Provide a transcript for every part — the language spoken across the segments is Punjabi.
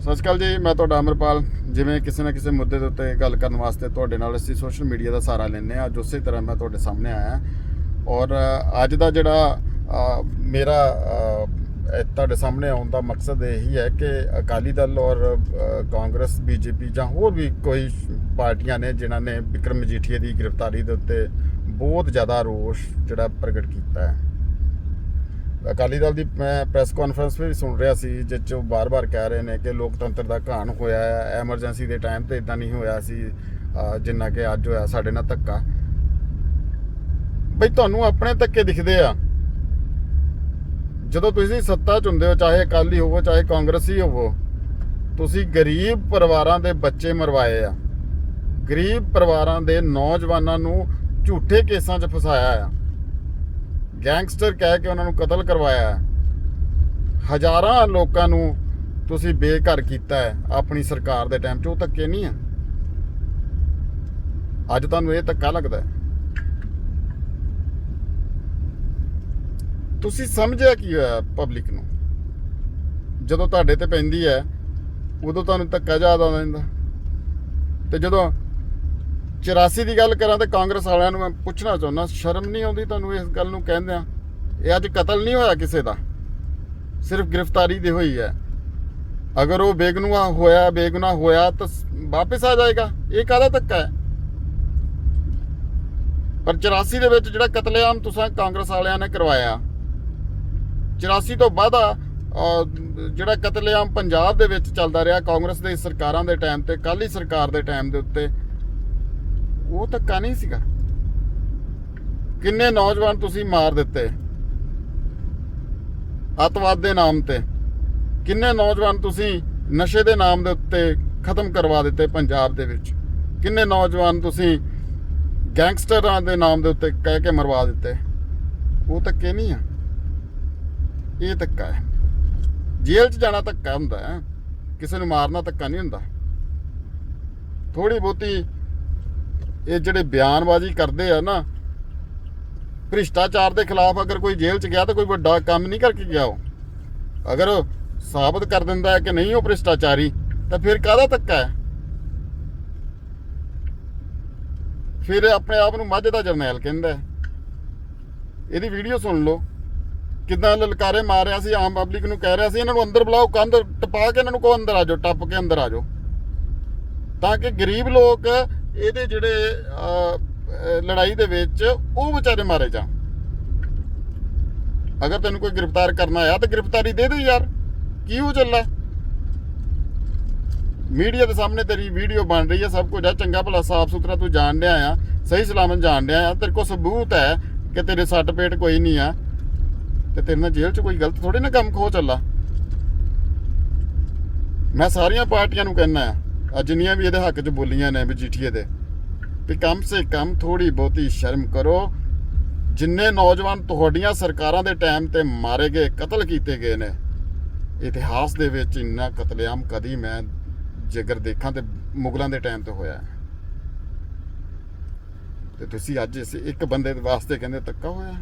ਸਤਿ ਸ਼੍ਰੀ ਅਕਾਲ ਜੀ ਮੈਂ ਤੁਹਾਡਾ ਅਮਰਪਾਲ। ਜਿਵੇਂ ਕਿਸੇ ਨਾ ਕਿਸੇ ਮੁੱਦੇ ਦੇ ਉੱਤੇ ਗੱਲ ਕਰਨ ਵਾਸਤੇ ਤੁਹਾਡੇ ਨਾਲ ਅਸੀਂ ਸੋਸ਼ਲ ਮੀਡੀਆ ਦਾ ਸਹਾਰਾ ਲੈਂਦੇ ਹਾਂ। ਅੱਜ ਉਸੇ ਤਰ੍ਹਾਂ ਮੈਂ ਤੁਹਾਡੇ ਸਾਹਮਣੇ ਆਇਆ ਔਰ ਅੱਜ ਦਾ ਜਿਹੜਾ ਮੇਰਾ ਤੁਹਾਡੇ ਸਾਹਮਣੇ ਆਉਣ ਦਾ ਮਕਸਦ ਇਹੀ ਹੈ ਕਿ ਅਕਾਲੀ ਦਲ ਔਰ ਅ, ਕਾਂਗਰਸ ਬੀਜੇਪੀ ਜਾਂ ਹੋਰ ਵੀ ਕੋਈ ਪਾਰਟੀਆਂ ਨੇ ਜਿਨ੍ਹਾਂ ਨੇ ਵਿਕਰਮ ਮਜੀਠੀਆ ਦੀ ਗ੍ਰਿਫਤਾਰੀ ਦੇ ਉੱਤੇ ਬਹੁਤ ਜ਼ਿਆਦਾ ਰੋਸ਼ ਜਿਹੜਾ ਪ੍ਰਗਟ ਕੀਤਾ ਹੈ। ਅਕਾਲੀ ਦਲ ਦੀ ਮੈਂ ਪ੍ਰੈਸ ਕਾਨਫਰੰਸ ਵੀ ਸੁਣ ਰਿਹਾ ਸੀ ਜਿਸ 'ਚ ਉਹ ਬਾਰ-ਬਾਰ ਕਹਿ ਰਹੇ ਨੇ ਕਿ ਲੋਕਤੰਤਰ ਦਾ ਘਾਣ ਹੋਇਆ ਹੈ ਐਮਰਜੈਂਸੀ ਦੇ ਟਾਈਮ ਤੇ ਇਦਾਂ ਨਹੀਂ ਹੋਇਆ ਸੀ ਜਿੰਨਾ ਕਿ ਅੱਜ ਹੋਇਆ ਸਾਡੇ ਨਾਲ ਧੱਕਾ। ਬਈ ਤੁਹਾਨੂੰ ਆਪਣੇ ਧੱਕੇ ਦਿਖਦੇ ਆ। ਜਦੋਂ ਤੁਸੀਂ ਸੱਤਾ 'ਚ ਹੁੰਦੇ ਹੋ, ਚਾਹੇ ਅਕਾਲੀ ਹੋਵੋ, ਚਾਹੇ ਕਾਂਗਰਸੀ ਹੋਵੋ, ਤੁਸੀਂ ਗਰੀਬ ਪਰਿਵਾਰਾਂ ਦੇ ਬੱਚੇ ਮਰਵਾਏ ਆ। ਗਰੀਬ ਪਰਿਵਾਰਾਂ ਦੇ ਨੌਜਵਾਨਾਂ ਨੂੰ ਝੂਠੇ ਕੇਸਾਂ 'ਚ ਫਸਾਇਆ ਆ। ਗੈਂਗਸਟਰ ਕਹਿ ਕੇ ਉਹਨਾਂ ਨੂੰ ਕਤਲ ਕਰਵਾਇਆ ਹਜ਼ਾਰਾਂ ਲੋਕਾਂ ਨੂੰ ਤੁਸੀਂ ਬੇਘਰ ਕੀਤਾ ਹੈ ਆਪਣੀ ਸਰਕਾਰ ਦੇ ਟਾਈਮ 'ਚ। ਉਹ ਧੱਕੇ ਨਹੀਂ ਆ ਅੱਜ ਤੁਹਾਨੂੰ ਇਹ ਧੱਕਾ ਲੱਗਦਾ ਤੁਸੀਂ ਸਮਝਿਆ ਕੀ ਹੋਇਆ ਪਬਲਿਕ ਨੂੰ? ਜਦੋਂ ਤੁਹਾਡੇ ਤੇ ਪੈਂਦੀ ਹੈ, ਉਦੋਂ ਤੁਹਾਨੂੰ ਧੱਕਾ ਜ਼ਿਆਦਾ ਆਉਂਦਾ ਤੇ ਜਦੋਂ 84 ਦੀ ਗੱਲ ਕਰਾਂ ਤਾਂ ਕਾਂਗਰਸ ਵਾਲਿਆਂ ਨੂੰ ਮੈਂ ਪੁੱਛਣਾ ਚਾਹੁੰਦਾ, ਸ਼ਰਮ ਨਹੀਂ ਆਉਂਦੀ ਤੁਹਾਨੂੰ ਇਸ ਗੱਲ ਨੂੰ ਕਹਿੰਦੇ ਆ ਇਹ ਅੱਜ ਕਤਲ ਨਹੀਂ ਹੋਇਆ ਕਿਸੇ ਦਾ? ਸਿਰਫ ਗ੍ਰਿਫਤਾਰੀ ਦੇ ਹੋਈ ਹੈ। ਅਗਰ ਉਹ ਬੇਗਨੁਆ ਹੋਇਆ, ਬੇਗੁਨਾਹ ਹੋਇਆ ਤਾਂ ਸ- ਵਾਪਸ ਆ ਜਾਏਗਾ। ਇਹ ਕਾਹਦਾ ਧੱਕਾ ਹੈ? ਪਰ 84 ਦੇ ਵਿੱਚ ਜਿਹੜਾ ਕਤਲੇਆਮ ਤੁਸੀਂ ਕਾਂਗਰਸ ਵਾਲਿਆਂ ਨੇ ਕਰਵਾਇਆ 84 ਤੋਂ ਬਾਅਦ ਜਿਹੜਾ ਕਤਲੇਆਮ ਪੰਜਾਬ ਦੇ ਵਿੱਚ ਚੱਲਦਾ ਰਿਹਾ, ਕਾਂਗਰਸ ਦੇ ਸਰਕਾਰਾਂ ਦੇ ਟਾਈਮ ਤੇ ਕਾਲੀ ਸਰਕਾਰ ਦੇ ਟਾਈਮ ਦੇ ਉੱਤੇ ਉਹ ਧੱਕਾ ਨਹੀਂ ਸੀਗਾ। ਕਿੰਨੇ ਨੌਜਵਾਨ ਤੁਸੀਂ ਮਾਰ ਦਿੱਤੇ? ਅੱਤਵਾਦ ਦੇ ਨਾਮ ਤੇ। ਕਿੰਨੇ ਨੌਜਵਾਨ ਤੁਸੀਂ ਨਸ਼ੇ ਦੇ ਨਾਮ ਦੇ ਉੱਤੇ ਖਤਮ ਕਰਵਾ ਦਿੱਤੇ ਪੰਜਾਬ ਦੇ ਵਿੱਚ? ਕਿੰਨੇ ਨੌਜਵਾਨ ਤੁਸੀਂ ਗੈਂਗਸਟਰਾਂ ਦੇ ਨਾਮ ਦੇ ਉੱਤੇ ਕਹਿ ਕੇ ਮਰਵਾ ਦਿੱਤੇ? ਉਹ ਧੱਕੇ ਨਹੀਂ ਆ। ਇਹ ਧੱਕਾ ਹੈ। ਜੇਲ੍ਹ 'ਚ ਜਾਣਾ ਧੱਕਾ ਹੁੰਦਾ ਹੈ। ਕਿਸੇ ਨੂੰ ਮਾਰਨਾ ਧੱਕਾ ਨਹੀਂ ਹੁੰਦਾ। ਥੋੜੀ ਬਹੁਤੀ ਇਹ ਜਿਹੜੇ ਬਿਆਨਬਾਜ਼ੀ ਕਰਦੇ ਆ ਨਾ, ਭ੍ਰਿਸ਼ਟਾਚਾਰ ਦੇ ਖਿਲਾਫ ਅਗਰ ਕੋਈ ਜੇਲ੍ਹ 'ਚ ਗਿਆ ਤਾਂ ਕੋਈ ਵੱਡਾ ਕੰਮ ਨਹੀਂ ਕਰਕੇ ਗਿਆ ਉਹ। ਅਗਰ ਸਾਬਤ ਕਰ ਦਿੰਦਾ ਹੈ ਕਿ ਨਹੀਂ ਉਹ ਭ੍ਰਿਸ਼ਟਾਚਾਰੀ, ਤਾਂ ਫਿਰ ਕਾਹਦਾ ਧੱਕਾ ਹੈ? ਫਿਰ ਆਪਣੇ ਆਪ ਨੂੰ ਮੱਝ ਦਾ ਜਰਨੈਲ ਕਹਿੰਦਾ ਇਹਦੀ ਵੀਡੀਓ ਸੁਣ ਲਓ। ਕਿਦਾਂ ਲਲਕਾਰੇ ਮਾਰ ਰਿਹਾ ਸੀ, ਆਮ ਪਬਲਿਕ ਨੂੰ ਕਹਿ ਰਿਹਾ ਸੀ, ਇਹਨਾਂ ਨੂੰ ਅੰਦਰ ਬੁਲਾਓ, ਕੰਧ ਟਪਾ ਕੇ ਇਹਨਾਂ ਨੂੰ ਕੋ ਅੰਦਰ ਆ ਜਾਓ, ਟੱਪ ਕੇ ਅੰਦਰ ਆ ਜਾਓ। ਤਾਂ ਕਿ ਗਰੀਬ ਲੋਕ ਇਹਦੇ ਜਿਹੜੇ ਲੜਾਈ ਦੇ ਵਿੱਚ ਉਹ ਵਿਚਾਰੇ ਮਾਰੇ ਜਾਣ। ਅਗਰ ਤੈਨੂੰ ਕੋਈ ਗ੍ਰਿਫਤਾਰ ਕਰਨਾ ਆ ਤਾਂ ਗ੍ਰਿਫਤਾਰੀ ਦੇ ਦੇ ਯਾਰ। ਕੀ ਹੋ ਚੱਲਾ ਮੀਡੀਆ ਦੇ ਸਾਹਮਣੇ ਤੇਰੀ ਵੀਡੀਓ ਬਣ ਰਹੀ ਹੈ, ਸਭ ਕੁਝ ਆ ਚੰਗਾ ਭਲਾ ਸਾਫ਼ ਸੁਥਰਾ ਤੂੰ ਜਾਣ ਡਿਆ ਆ। ਸਹੀ ਸਲਾਮਤ ਜਾਣ ਡਿਆ ਆ। ਤੇਰੇ ਕੋਲ ਸਬੂਤ ਹੈ ਕਿ ਤੇਰੇ ਸੱਟ ਪੇਟ ਕੋਈ ਨਹੀਂ ਆ। ਤੇ ਤੇਰੇ ਨਾਲ ਜੇਲ੍ਹ 'ਚ ਕੋਈ ਗਲਤ ਥੋੜੀ ਨਾ ਕੰਮ ਖੋ ਚੱਲਾ ਮੈਂ ਸਾਰੀਆਂ ਪਾਰਟੀਆਂ ਨੂੰ ਕਹਿਣਾ ਆ ਜਿੰਨੀਆਂ ਵੀ ਇਹਦੇ ਹੱਕ 'ਚ ਬੋਲੀਆਂ ਨੇ ਮਜੀਠੀਏ ਦੇ, ਵੀ ਕਮ ਸੇ ਕਮ ਥੋੜੀ ਬਹੁਤੀ ਸ਼ਰਮ ਕਰੋ ਜਿੰਨੇ ਨੌਜਵਾਨ ਤੁਹਾਡੀਆਂ ਸਰਕਾਰਾਂ ਦੇ ਟਾਈਮ ਤੇ ਮਾਰੇ ਗਏ, ਕਤਲ ਕੀਤੇ ਗਏ ਨੇ, ਇਤਿਹਾਸ ਦੇ ਵਿੱਚ ਇੰਨਾ ਕਤਲੇਆਮ ਕਦੀ ਮੈਂ ਜੇਕਰ ਦੇਖਾਂ ਤੇ ਮੁਗਲਾਂ ਦੇ ਟਾਈਮ ਤੇ ਹੋਇਆ ਹੈ। ਤੇ ਤੁਸੀਂ ਅੱਜ ਇਸ ਇੱਕ ਬੰਦੇ ਦੇ ਵਾਸਤੇ ਕਹਿੰਦੇ ਧੱਕਾ ਹੋਇਆ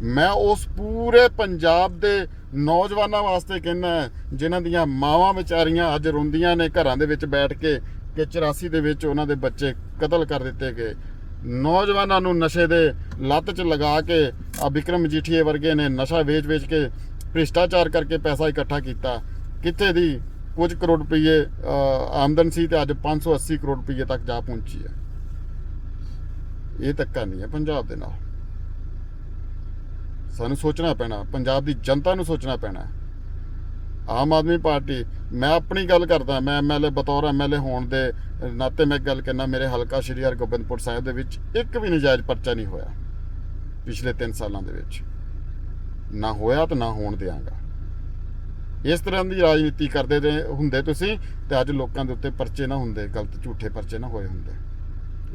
ਮੈਂ ਉਸ ਪੂਰੇ ਪੰਜਾਬ ਦੇ ਨੌਜਵਾਨਾਂ ਵਾਸਤੇ ਕਹਿੰਦਾ ਜਿਨ੍ਹਾਂ ਦੀਆਂ ਮਾਵਾਂ ਵਿਚਾਰੀਆਂ ਅੱਜ ਰੋਂਦੀਆਂ ਨੇ ਘਰਾਂ ਦੇ ਵਿੱਚ ਬੈਠ ਕੇ, ਕਿ 84 ਦੇ ਵਿੱਚ ਉਹਨਾਂ ਦੇ ਬੱਚੇ ਕਤਲ ਕਰ ਦਿੱਤੇ ਗਏ। ਨੌਜਵਾਨਾਂ ਨੂੰ ਨਸ਼ੇ ਦੇ ਲੱਤ 'ਚ ਲਗਾ ਕੇ ਆ ਵਿਕਰਮ ਮਜੀਠੀਏ ਵਰਗੇ ਨੇ ਨਸ਼ਾ ਵੇਚ-ਵੇਚ ਕੇ ਭ੍ਰਿਸ਼ਟਾਚਾਰ ਕਰਕੇ ਪੈਸਾ ਇਕੱਠਾ ਕੀਤਾ। ਕਿੱਥੇ ਦੀ ਕੁਝ ਕਰੋੜ ਰੁਪਏ ਆਮਦਨ ਸੀ ਤੇ ਅੱਜ 580 ਕਰੋੜ ਰੁਪਏ ਤੱਕ ਜਾ ਪਹੁੰਚੀ ਹੈ। ਇਹ ਧੱਕਾ ਨਹੀਂ ਹੈ ਪੰਜਾਬ ਦੇ ਨਾਲ। ਸਾਨੂੰ ਸੋਚਣਾ ਪੈਣਾ, ਪੰਜਾਬ ਦੀ ਜਨਤਾ ਨੂੰ ਸੋਚਣਾ ਪੈਣਾ ਆਮ ਆਦਮੀ ਪਾਰਟੀ, ਮੈਂ ਆਪਣੀ ਗੱਲ ਕਰਦਾ, ਮੈਂ ਐਮਐਲਏ ਬਤੌਰ ਐਮਐਲਏ ਹੋਣ ਦੇ ਨਾਤੇ ਮੈਂ ਗੱਲ ਕਰਨਾ ਮੇਰੇ ਹਲਕਾ ਸ਼੍ਰੀ ਹਰਗੋਬਿੰਦਪੁਰ ਸਾਹਿਬ ਦੇ ਵਿੱਚ ਇੱਕ ਵੀ ਨਜਾਇਜ਼ ਪਰਚਾ ਨਹੀਂ ਹੋਇਆ ਪਿਛਲੇ 3 ਸਾਲਾਂ ਦੇ ਵਿੱਚ। ਨਾ ਹੋਇਆ ਤਾਂ ਨਾ ਹੋਣ ਦਿਆਂਗਾ। ਇਸ ਤਰ੍ਹਾਂ ਦੀ ਰਾਜਨੀਤੀ ਕਰਦੇ ਤੇ ਹੁੰਦੇ ਤੁਸੀਂ ਤੇ ਅੱਜ ਲੋਕਾਂ ਦੇ ਉੱਤੇ ਪਰਚੇ ਨਾ ਹੁੰਦੇ, ਗਲਤ ਝੂਠੇ ਪਰਚੇ ਨਾ ਹੋਏ ਹੁੰਦੇ।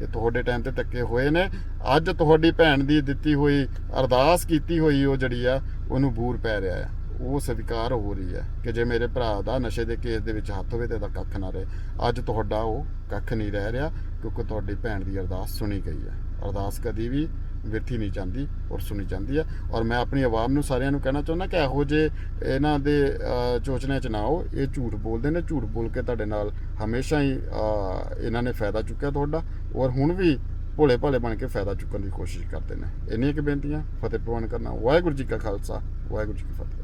ਇਹ ਤੁਹਾਡੇ ਟਾਈਮ ਤੇ ਧੱਕੇ ਹੋਏ ਨੇ। ਅੱਜ ਤੁਹਾਡੀ ਭੈਣ ਦੀ ਦਿੱਤੀ ਹੋਈ, ਅਰਦਾਸ ਕੀਤੀ ਹੋਈ ਉਹ ਜਿਹੜੀ ਆ, ਉਹਨੂੰ ਬੂਰ ਪੈ ਰਿਹਾ ਆ। ਉਹ ਸਵੀਕਾਰ ਹੋ ਰਹੀ ਹੈ ਕਿ ਜੇ ਮੇਰੇ ਭਰਾ ਦਾ ਨਸ਼ੇ ਦੇ ਕੇਸ ਦੇ ਵਿੱਚ ਹੱਥ ਹੋਵੇ ਤੇ ਇਹਦਾ ਕੱਖ ਨਾ ਰਹੇ। ਅੱਜ ਤੁਹਾਡਾ ਉਹ ਕੱਖ ਨਹੀਂ ਰਹਿ ਰਿਹਾ, ਕਿਉਂਕਿ ਤੁਹਾਡੀ ਭੈਣ ਦੀ ਅਰਦਾਸ ਸੁਣੀ ਗਈ ਹੈ ਅਰਦਾਸ ਕਦੀ ਵੀ ਵਿਰਥੀ ਨਹੀਂ ਜਾਂਦੀ ਔਰ ਸੁਣੀ ਜਾਂਦੀ ਹੈ। ਔਰ ਮੈਂ ਆਪਣੀ ਆਵਾਮ ਨੂੰ ਸਾਰਿਆਂ ਨੂੰ ਕਹਿਣਾ ਚਾਹੁੰਦਾ ਕਿ ਇਹੋ ਜੇ ਇਹਨਾਂ ਦੇ ਅਹ, 'ਚ ਨਾ ਆਓ। ਇਹ ਝੂਠ ਬੋਲਦੇ ਨੇ ਝੂਠ ਬੋਲ ਕੇ ਤੁਹਾਡੇ ਨਾਲ ਹਮੇਸ਼ਾ ਹੀ ਇਹਨਾਂ ਨੇ ਫਾਇਦਾ ਚੁੱਕਿਆ ਤੁਹਾਡਾ। ਔਰ ਹੁਣ ਵੀ ਭੋਲੇ ਭਾਲੇ ਬਣ ਕੇ ਫਾਇਦਾ ਚੁੱਕਣ ਦੀ ਕੋਸ਼ਿਸ਼ ਕਰਦੇ ਨੇ। ਇੰਨੀਆਂ ਕਿ ਬੇਨਤੀਆਂ ਫਤਿਹ ਪ੍ਰਵਾਨ ਕਰਨਾ। ਵਾਹਿਗੁਰੂ ਜੀ ਕਾ ਖਾਲਸਾ ਵਾਹਿਗੁਰੂ ਜੀ ਕੀ ਫਤਿਹ।